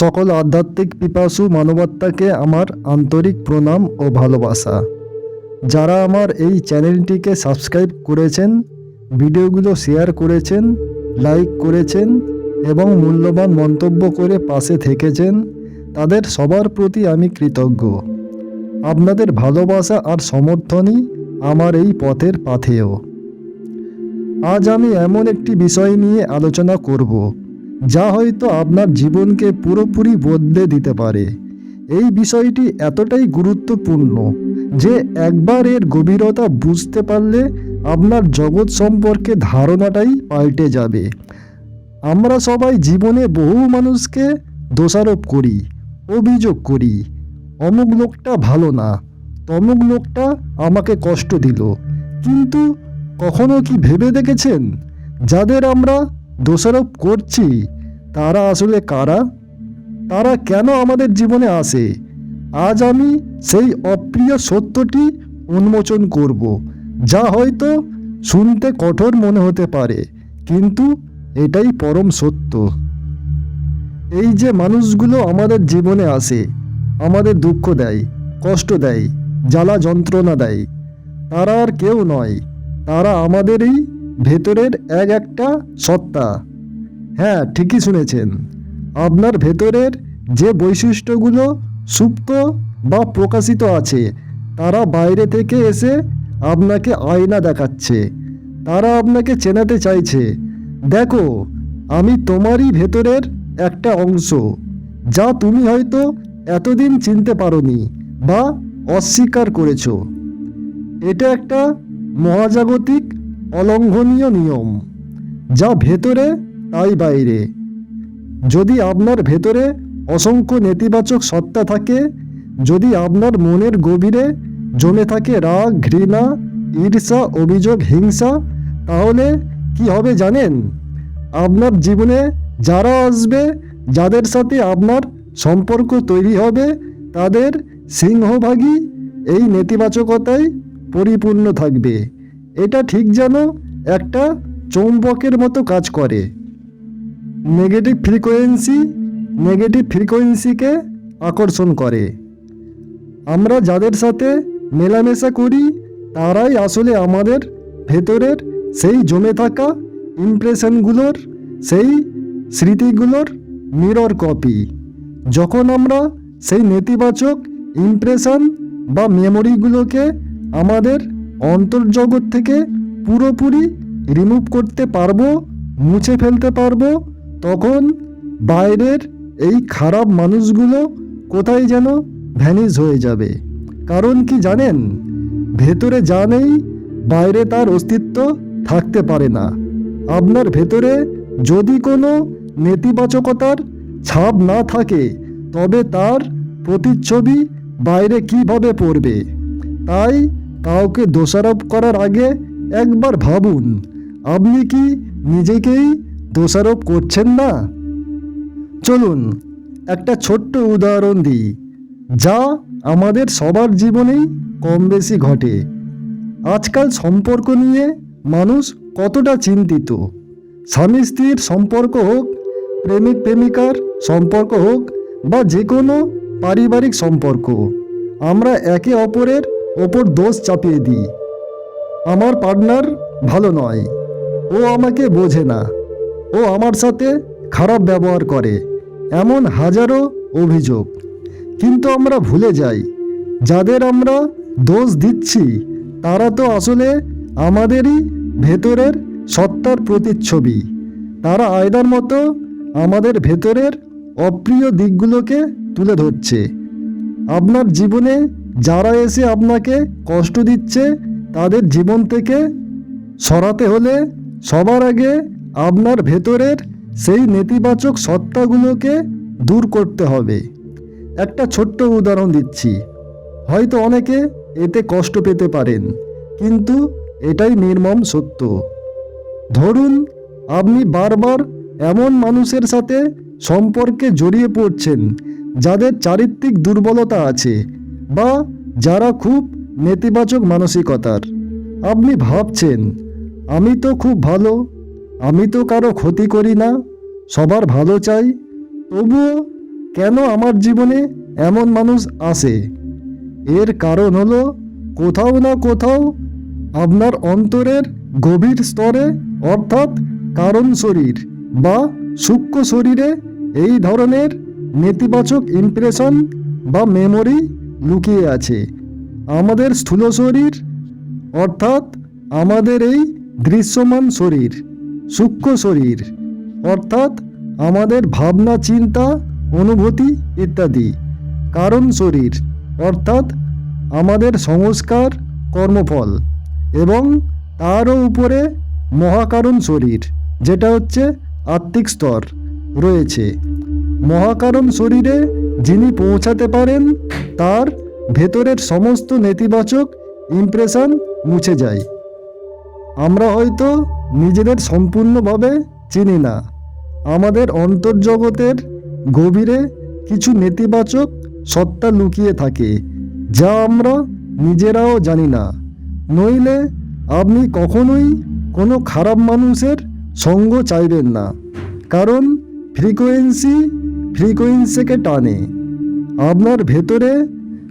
সকল আধ্যাত্মিক পিপাসু মানবাত্মাকে আমার আন্তরিক প্রণাম ও ভালোবাসা। যারা আমার এই চ্যানেলটিকে সাবস্ক্রাইব করেছেন, ভিডিওগুলো শেয়ার করেছেন, লাইক করেছেন এবং মূল্যবান মন্তব্য করে পাশে থেকেছেন, তাদের সবার প্রতি আমি কৃতজ্ঞ। আপনাদের ভালোবাসা আর সমর্থনই আমার এই পথের পাথেয়। আজ আমি এমন একটি বিষয় নিয়ে আলোচনা করব যা হয়তো আপনার জীবনকে পুরোপুরি বদলে দিতে পারে। এই বিষয়টি এতটাই গুরুত্বপূর্ণ যে একবার এর গভীরতা বুঝতে পারলে আপনার জগৎ সম্পর্কে ধারণাটাই পাল্টে যাবে। আমরা সবাই জীবনে বহু মানুষকে দোষারোপ করি, অভিযোগ করি, অমুক লোকটা ভালো না, তমুক লোকটা আমাকে কষ্ট দিল। কিন্তু কখনো কি ভেবে দেখেছেন? যাদের আমরা দোষারোপ করছি? তারা আসলে কারা? তারা কেন আমাদের জীবনে আসে? আজ আমি সেই অপ্রিয় সত্যটি উন্মোচন করব, যা হয়তো শুনতে কঠোর মনে হতে পারে, কিন্তু এটাই পরম সত্য। এই যে মানুষগুলো আমাদের জীবনে আসে, আমাদের দুঃখ দেয়, কষ্ট দেয়, জ্বালা যন্ত্রণা দেয়, তারা আর কেউ নয়, তারা আমাদেরই ভেতরের এক একটা সত্তা। হ্যাঁ ঠিকই শুনেছেন। আপনার ভেতরের যে বৈশিষ্ট্যগুলো সুপ্ত বা প্রকাশিত আছে, তারা বাইরে থেকে এসে আপনাকে আয়না দেখাচ্ছে। তারা আপনাকে চেনাতে চাইছে। দেখো, আমি তোমারই ভেতরের একটা অংশ, যা তুমি হয়তো এতদিন চিনতে পারোনি বা অস্বীকার করেছ। এটা একটা মহাজাগতিক অলঙ্ঘনীয় নিয়ম। যা ভেতরে, তাই বাইরে। যদি আপনার ভেতরে অসংখ্য নেতিবাচক সত্তা থাকে, যদি আপনার মনের গভীরে জমে থাকে রাগ, ঘৃণা, ঈর্ষা, অভিযোগ, হিংসা, তাহলে কি হবে জানেন? আপনার জীবনে যারা আসবে, যাদের সাথে আপনার সম্পর্ক তৈরি হবে, তাদের সিংহভাগই এই নেতিবাচকতায় পরিপূর্ণ থাকবে। এটা ঠিক যেন একটা চৌম্বকের মতো কাজ করে। নেগেটিভ ফ্রিকোয়েন্সি নেগেটিভ ফ্রিকোয়েন্সিকে আকর্ষণ করে। আমরা যাদের সাথে মেলামেশা করি, তারাই আসলে আমাদের ভেতরের সেই জমে থাকা ইমপ্রেশনগুলোর সেই স্মৃতিগুলোর মিরর কপি যখন আমরা সেই নেতিবাচক ইমপ্রেশন বা মেমোরিগুলোকে আমাদের অন্তর্জগৎ থেকে পুরোপুরি রিমুভ করতে পারব, মুছে ফেলতে পারব, তখন বাইরের এই খারাপ মানুষগুলো কোথায় যেন ভ্যানিশ হয়ে যাবে। কারণ কি জানেন? ভেতরে যা নেই বাইরে তার অস্তিত্ব থাকতে পারে না। আপনার ভেতরে যদি কোনো নেতিবাচকতার ছাপ না থাকে, তবে তার প্রতিচ্ছবি বাইরে কীভাবে পড়বে? তাই কাউকে দোষারোপ করার আগে একবার ভাবুন, আপনি কি নিজেকেই দোষারোপ করছেন না? চলুন, একটা ছোট্ট উদাহরণ দিই, যা আমাদের সবার জীবনেই কম বেশি ঘটে। আজকাল সম্পর্ক নিয়ে মানুষ কতটা চিন্তিত? স্বামী স্ত্রীর সম্পর্ক হোক, প্রেমিক প্রেমিকার সম্পর্ক হোক, বা যে কোনো পারিবারিক সম্পর্ক, আমরা একে অপরের ওপর দোষ চাপিয়ে দিই। আমার পার্টনার ভালো নয়। ও আমাকে বোঝে না। ও আমার সাথে খারাপ ব্যবহার করে। এমন হাজারো অভিযোগ। কিন্তু আমরা ভুলে যাই। যাদের আমরা দোষ দিচ্ছি, তারা তো আসলে আমাদেরই ভেতরের সত্তার প্রতিচ্ছবি। তারা আয়দার মতো আমাদের ভেতরের অপ্রিয় দিকগুলোকে তুলে ধরছে। আপনার জীবনে যারা এসে আপনাকে কষ্ট দিচ্ছে, তাদের জীবন থেকে সরাতে হলে সবার আগে আপনার ভেতরের সেই নেতিবাচক সত্তাগুলোকে দূর করতে হবে। একটা ছোট্ট উদাহরণ দিচ্ছি। হয়তো অনেকে এতে কষ্ট পেতে পারেন, কিন্তু এটাই নির্মম সত্য। ধরুন, আপনি বারবার এমন মানুষের সাথে সম্পর্কে জড়িয়ে পড়ছেন, যাদের চারিত্রিক দুর্বলতা আছে বা যারা খুব নেতিবাচক মানসিকতার। আপনি ভাবছেন, আমি তো খুব ভালো, আমি তো কারও ক্ষতি করি না, সবার ভালো চাই, তবুও কেন আমার জীবনে এমন মানুষ আসে? এর কারণ হলো, কোথাও না কোথাও আপনার অন্তরের গভীর স্তরে, অর্থাৎ কারণ শরীর বা সূক্ষ্ম শরীরে এই ধরনের নেতিবাচক ইমপ্রেশন বা মেমোরি লুকিয়ে আছে। আমাদের স্থূল শরীর, অর্থাৎ আমাদের এই দৃশ্যমান শরীর, সূক্ষ্ম শরীর, অর্থাৎ আমাদের ভাবনা, চিন্তা, অনুভূতি ইত্যাদি। কারণ শরীর, অর্থাৎ আমাদের সংস্কার, কর্মফল এবং তারও উপরে মহাকারণ শরীর, যেটা হচ্ছে আত্মিক স্তর রয়েছে। মহাকারণ শরীরে যিনি পৌঁছাতে পারেন, তার ভেতরের সমস্ত নেতিবাচক ইমপ্রেশন মুছে যায়। আমরা হয়তো নিজেদের সম্পূর্ণভাবে চিনি না। আমাদের অন্তর্জগতের গভীরে কিছু নেতিবাচক সত্তা লুকিয়ে থাকে, যা আমরা নিজেরাও জানি না। নইলে আপনি কখনোই কোনো খারাপ মানুষের সঙ্গ চাইবেন না, কারণ ফ্রিকোয়েন্সি ফ্রিকোয়েন্সিকে টানে। আপনার ভেতরে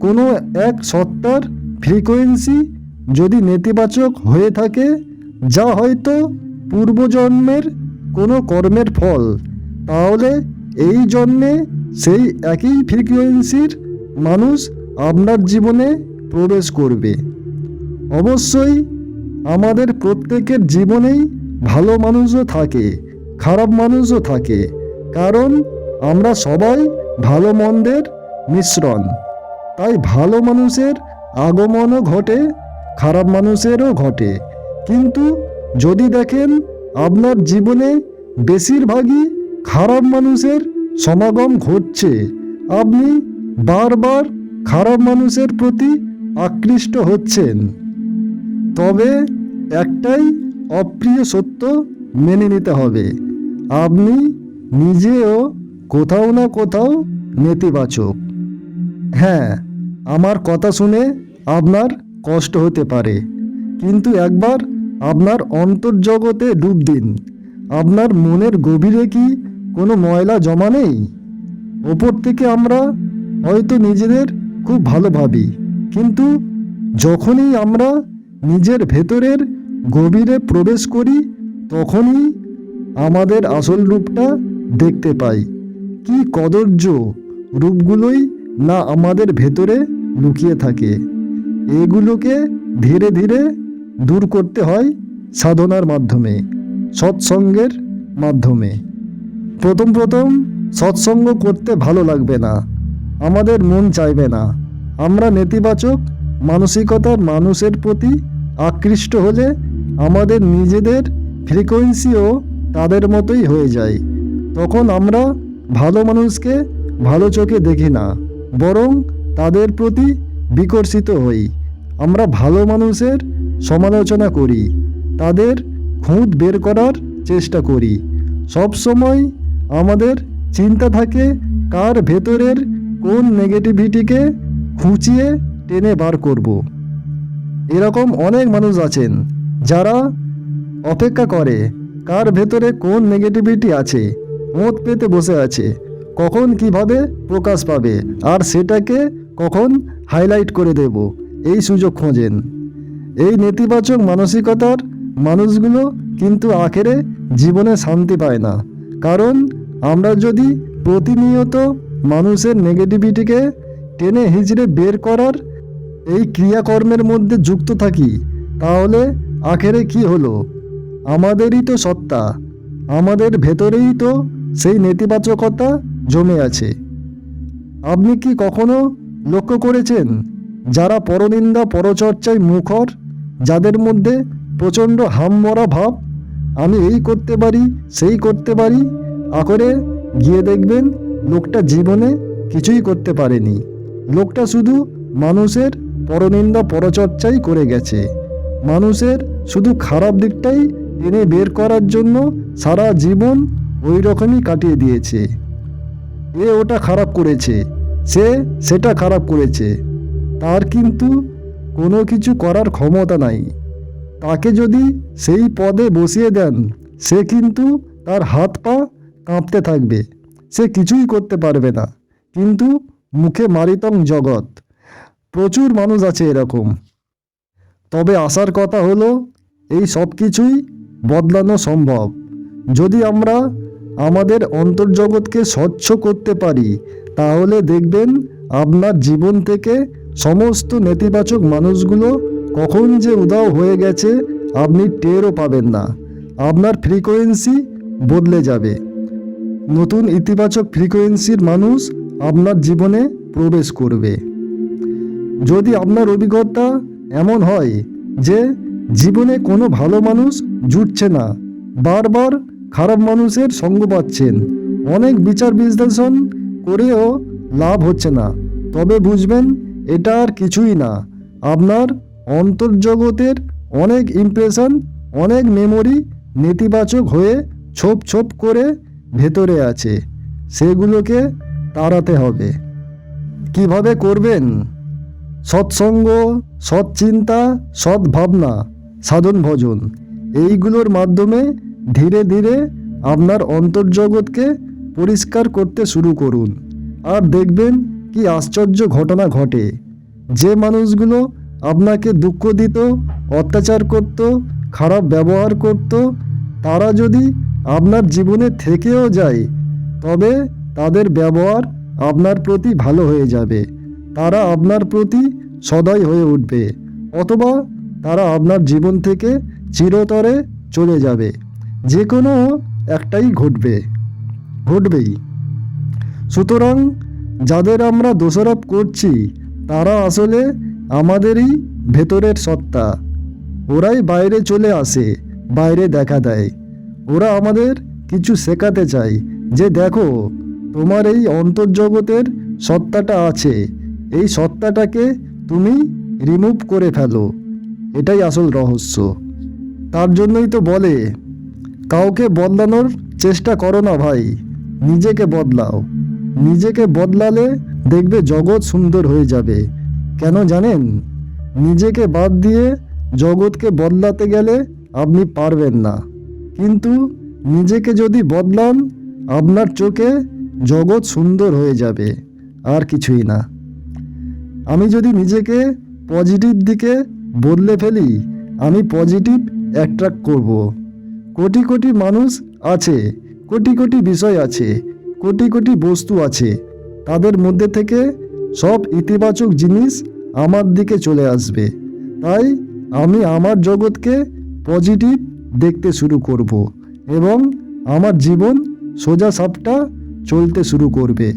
কোনো এক সত্তার ফ্রিকোয়েন্সি যদি নেতিবাচক হয়ে থাকে, যা হয়তো পূর্বজন্মের কোনো কর্মের ফল, তাহলে এই জন্মে সেই একই ফ্রিকোয়েন্সির মানুষ আপনার জীবনে প্রবেশ করবে। অবশ্যই আমাদের প্রত্যেকের জীবনেই ভালো মানুষও থাকে, খারাপ মানুষও থাকে, কারণ আমরা সবাই ভালো মন্দের মিশ্রণ। তাই ভালো মানুষের আগমনও ঘটে, খারাপ মানুষেরও ঘটে। কিন্তু যদি দেখেন আপনার জীবনে বেশিরভাগই খারাপ মানুষের সমাগম ঘটছে, আপনি বারবার খারাপ মানুষের প্রতি আকৃষ্ট হচ্ছেন। তবে একটাই অপ্রিয় সত্য মেনে নিতে হবে, আপনি নিজেও কোথাও না কোথাও নেতিবাচক। হ্যাঁ আমার কথা শুনে আপনার কষ্ট হতে পারে। কিন্তু একবার আপনার অন্তর্জগতে ডুব দিন। আপনার মনের গভীরে কি কোনো ময়লা জমা নেই? ওপর থেকে আমরা হয়তো নিজেদের খুব ভালো ভাবি, কিন্তু যখনই আমরা নিজের ভেতরের গভীরে প্রবেশ করি, তখনই আমাদের আসল রূপটা দেখতে পাই। কি কদর্য রূপগুলোই না আমাদের ভেতরে লুকিয়ে থাকে? এগুলোকে ধীরে ধীরে দূর করতে হয় সাধনার মাধ্যমে, সৎসঙ্গের মাধ্যমে। প্রথম প্রথম সৎসঙ্গ করতে ভালো লাগবে না, আমাদের মন চাইবে না। আমরা নেতিবাচক মানসিকতার মানুষের প্রতি আকৃষ্ট হলে আমাদের নিজেদের ফ্রিকোয়েন্সিও তাদের মতোই হয়ে যায়। তখন আমরা ভালো মানুষকে ভালো চোখে দেখি না, বরং তাদের প্রতি বিকর্ষিত হই। আমরা ভালো মানুষের সমালোচনা করি, তাদের খুঁত বের করার চেষ্টা করি। সব সময় আমাদের চিন্তা থাকে কার ভেতরের কোন নেগেটিভিটিকে খুঁচিয়ে টেনে বার করব। এরকম অনেক মানুষ আছেন যারা অপেক্ষা করে কার ভেতরে কোন নেগেটিভিটি আছে। ওঁত পেতে বসে আছে। কখন কীভাবে প্রকাশ পাবে আর সেটাকে কখন হাইলাইট করে দেব, এই সুযোগ খোঁজেন। এই নেতিবাচক মানসিকতার মানুষগুলো কিন্তু আখেরে জীবনে শান্তি পায় না। কারণ আমরা যদি প্রতিনিয়ত মানুষের নেগেটিভিটিকে টেনে হিজড়ে বের করার এই ক্রিয়াকর্মের মধ্যে যুক্ত থাকি, তাহলে আখেরে কি হলো? আমাদেরই তো সত্তা, আমাদের ভেতরেই তো সেই নেতিবাচকতা জমে আছে। আপনি কি কখনো লক্ষ্য করেছেন যারা পরনিন্দা পরচর্চায় মুখর, যাদের মধ্যে প্রচণ্ড হামমরা ভাব? আমি এই করতে পারি, সেই করতে পারি আকরে গিয়ে দেখবেন লোকটা জীবনে কিছুই করতে পারেনি। লোকটা শুধু মানুষের পরনিন্দা পরচর্চাই করে গেছে। মানুষের শুধু খারাপ দিকটাই টেনে বের করার জন্য সারা জীবন ওই রকমই কাটিয়ে দিয়েছে। এ ওটা খারাপ করেছে, সে সেটা খারাপ করেছে। তার কিন্তু কোনো কিছু করার ক্ষমতা নাই। তাকে যদি সেই পদে বসিয়ে দেন, সে কিন্তু তার হাত পা কাঁপতে থাকবে। সে কিছুই করতে পারবে না। কিন্তু মুখে মারিতং জগৎ। প্রচুর মানুষ আছে এরকম। তবে আসার কথা হলো, এই সব কিছুই বদলানো সম্ভব। যদি আমরা আমাদের অন্তর্জগৎকে স্বচ্ছ করতে পারি, তাহলে দেখবেন আপনার জীবন থেকে সমস্ত নেতিবাচক মানুষগুলো কখন যে উদাও হয়ে গেছে, আপনি টেরও পাবেন না। আপনার ফ্রিকোয়েন্সি বদলে যাবে। নতুন ইতিবাচক ফ্রিকোয়েন্সির মানুষ আপনার জীবনে প্রবেশ করবে। যদি আপনার অভিজ্ঞতা এমন হয় যে জীবনে কোনো ভালো মানুষ জুটছে না, বারবার খারাপ মানুষের সঙ্গ পাচ্ছেন। অনেক বিচার বিশ্লেষণ করেও লাভ হচ্ছে না। তবে বুঝবেন, এটা আর কিছুই না। আপনার অন্তর্জগতের অনেক ইমপ্রেশন অনেক মেমোরি নেতিবাচক হয়ে ছোপ ছোপ করে ভেতরে আছে। সেগুলোকে তাড়াতে হবে। কীভাবে করবেন? সৎসঙ্গ, সৎচিন্তা সদ্ভাবনা সাধন ভজন এইগুলোর মাধ্যমে ধীরে ধীরে আপনার অন্তর্জগৎকে পরিষ্কার করতে শুরু করুন। আর দেখবেন কি আশ্চর্য ঘটনা ঘটে। যে মানুষগুলো আপনাকে দুঃখ দিত, অত্যাচার করত, খারাপ ব্যবহার করত, তারা যদি আপনার জীবনে থেকেও যায়, তবে তাদের ব্যবহার আপনার প্রতি ভালো হয়ে যাবে। তারা আপনার প্রতি সদয় হয়ে উঠবে, অথবা তারা আপনার জীবন থেকে চিরতরে চলে যাবে। যে কোনো একটাই ঘটবে, ঘটবেই। সুতরাং যাদের আমরা দোষারোপ করছি, তারা আসলে আমাদেরই ভেতরের সত্তা। ওরাই বাইরে চলে আসে, বাইরে দেখা দেয়। ওরা আমাদের কিছু শেখাতে চায় যে, দেখো, তোমার এই অন্তর্জগতের সত্তাটা আছে। এই সত্তাটাকে তুমি রিমুভ করে ফেলো। এটাই আসল রহস্য। তার জন্যই তো বলে কাউকে বদলানোর চেষ্টা করো না ভাই। নিজেকে বদলাও। নিজেকে বদলালে দেখবে জগৎ সুন্দর হয়ে যাবে। কেন জানেন? নিজেকে বাদ দিয়ে জগৎকে বদলাতে গেলে আপনি পারবেন না। কিন্তু নিজেকে যদি বদলান, আপনার চোখে জগৎ সুন্দর হয়ে যাবে, আর কিছুই না। আমি যদি নিজেকে পজিটিভ দিকে বদলে ফেলি, আমি পজিটিভ অ্যাট্রাক্ট করব। কোটি কোটি মানুষ আছে, কোটি কোটি বিষয় আছে, কোটি কোটি বস্তু আছে। তাদের মধ্যে থেকে সব ইতিবাচক জিনিস আমার দিকে চলে আসবে। তাই আমি আমার জগৎকে পজিটিভ দেখতে শুরু করব এবং আমার জীবন সোজা সাপটা চলতে শুরু করবে।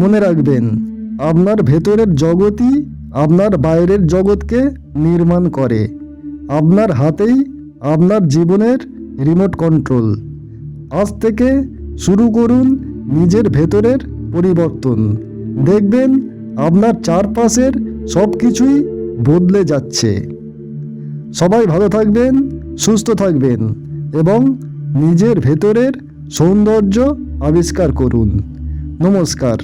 মনে রাখবেন, আপনার ভেতরের জগতই আপনার বাইরের জগৎকে নির্মাণ করে। আপনার হাতেই আপনার জীবনের রিমোট কন্ট্রোল আজ থেকে শুরু করুন নিজের ভেতরের পরিবর্তন। দেখবেন আপনার চারপাশের সব কিছুই বদলে যাচ্ছে। সবাই ভালো থাকবেন, সুস্থ থাকবেন এবং নিজের ভেতরের সৌন্দর্য আবিষ্কার করুন। নমস্কার।